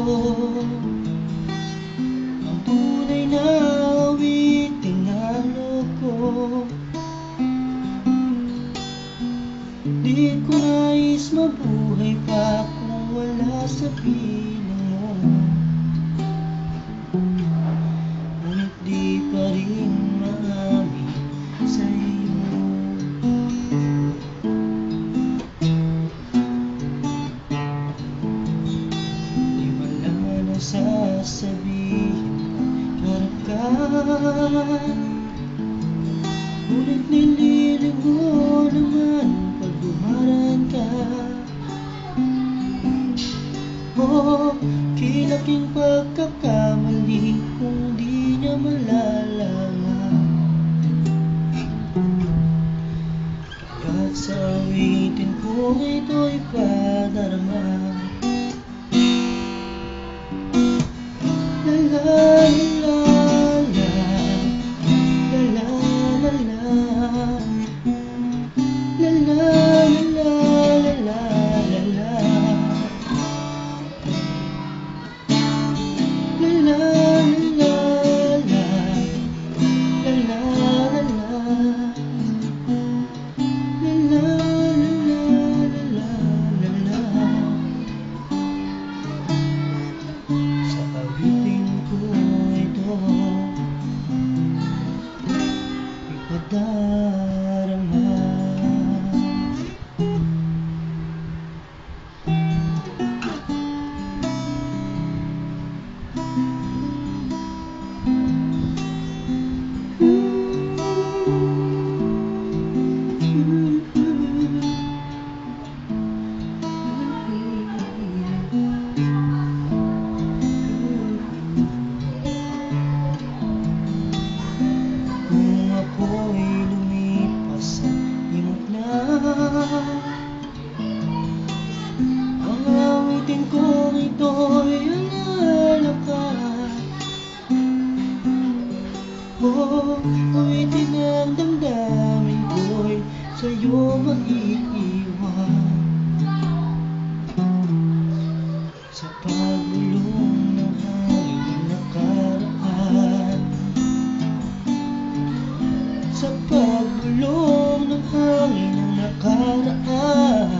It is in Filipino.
Ang tunay na awiting halo ko Di ko nais mabuhay pa kung wala sa piling sasabihin Harap ka Ngunit nililig mo naman Pag dumaraan ka. Oh, kilaking pagkakamali Kung di niya malalaman. At sa awitin ko ito'y padarama sa pagbulong ng hangin ng nakaraan.